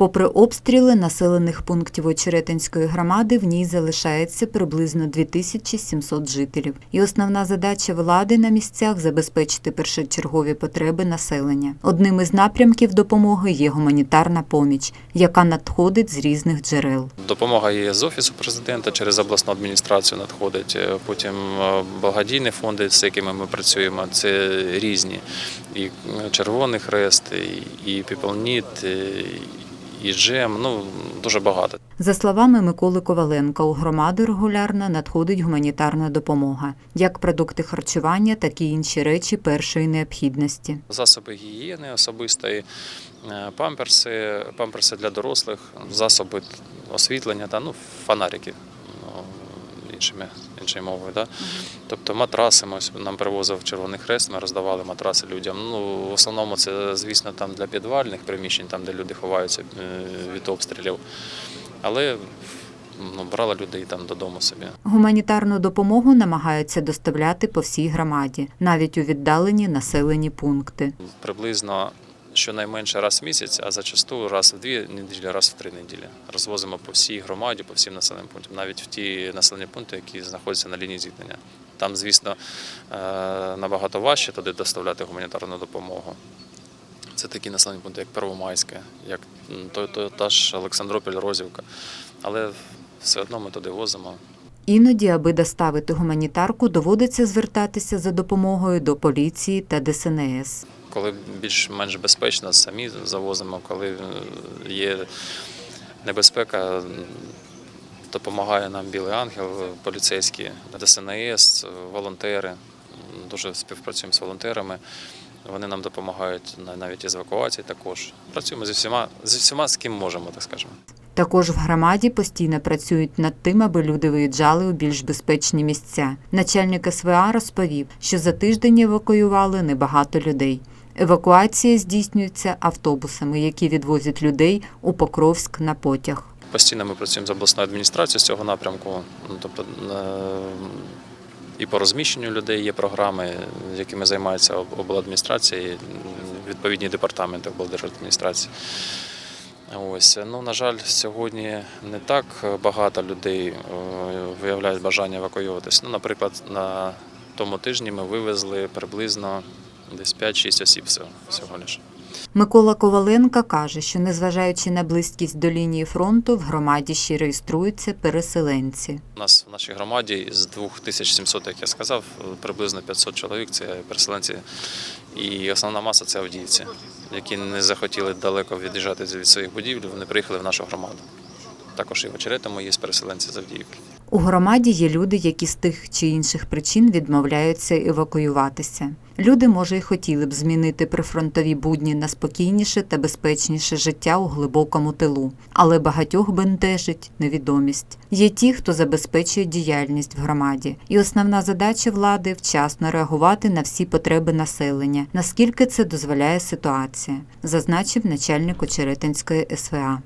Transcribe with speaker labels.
Speaker 1: Попри обстріли населених пунктів Очеретинської громади, в ній залишається приблизно 2700 жителів. І основна задача влади на місцях забезпечити першочергові потреби населення. Одним із напрямків допомоги є гуманітарна поміч, яка надходить з різних джерел.
Speaker 2: Допомога є з офісу президента через обласну адміністрацію надходить. Е, Потім е, благодійні фонди, з якими ми працюємо, це різні. І е, Червоний Хрест, і- Піполніт, і Джем. Ну дуже багато.
Speaker 1: За словами Миколи Коваленка, у громади регулярно надходить гуманітарна допомога, як продукти харчування, так і інші речі першої необхідності.
Speaker 2: Засоби гігієни особистої, е, памперси, памперси для дорослих, засоби освітлення та ну, фонарики ну, іншими, іншою мовою. Да? Тобто матраси ми нам привозив Червоний Хрест, ми роздавали матраси людям. Ну, в основному це, звісно, там для підвальних приміщень, там, де люди ховаються е, від обстрілів. Але ну, брали людей там додому собі.
Speaker 1: Гуманітарну допомогу намагаються доставляти по всій громаді, навіть у віддалені населені пункти.
Speaker 2: приблизно щонайменше раз в місяць, а зачасту раз в дві неділі, раз в три неділі. Розвозимо по всій громаді, по всім населеним пунктам, навіть в ті населені пункти, які знаходяться на лінії зіткнення. Там, звісно, е, набагато важче туди доставляти гуманітарну допомогу. Це такі населені пункти, як Первомайське, як м, то, то, та ж Олександропіль, Розівка. Але все одно ми туди возимо.
Speaker 1: Іноді, аби доставити гуманітарку, доводиться звертатися за допомогою до поліції та ДСНС.
Speaker 2: Коли більш-менш безпечно, самі завозимо, коли е, є небезпека, допомагає нам Білий Ангел, поліцейські, ДСНС, волонтери. Дуже співпрацюємо з волонтерами. Вони нам допомагають навіть із евакуації також. Працюємо зі всіма, зі всіма, з ким можемо, так скажемо.
Speaker 1: Також в громаді постійно працюють над тим, аби люди виїжджали у більш безпечні місця. Начальник СВА розповів, що за тиждень евакуювали небагато людей. Евакуація здійснюється автобусами, які відвозять людей у Покровськ на потяг.
Speaker 2: Постійно ми працюємо з обласною адміністрацією з цього напрямку. Ну, Тобто е, і по розміщенню людей є програми, якими займається об- обладміністрація, і відповідні департаменти облдержадміністрації. Ось ну на жаль, сьогодні не так багато людей е, виявляють бажання евакуюватися. Ну, наприклад, на тому тижні ми вивезли приблизно десь 5-6 осіб всього, лише.
Speaker 1: Микола Коваленка каже, що незважаючи на близькість до лінії фронту, в громаді ще реєструються переселенці.
Speaker 2: У нас в нашій громаді з 2700, як я сказав, приблизно 500 чоловік це переселенці. І основна маса це авдіївці, які не захотіли далеко від'їжджати від своїх будівель, вони приїхали в нашу громаду. Також і в Очеретому є переселенці з Авдіївки.
Speaker 1: У громаді є люди, які з тих чи інших причин відмовляються евакуюватися. Люди, може, й хотіли б змінити прифронтові будні на спокійніше та безпечніше життя у глибокому тилу, але багатьох бентежить невідомість. Є ті, хто забезпечує діяльність в громаді, і основна задача влади вчасно реагувати на всі потреби населення, наскільки це дозволяє ситуація, зазначив начальник Очеретинської СВА.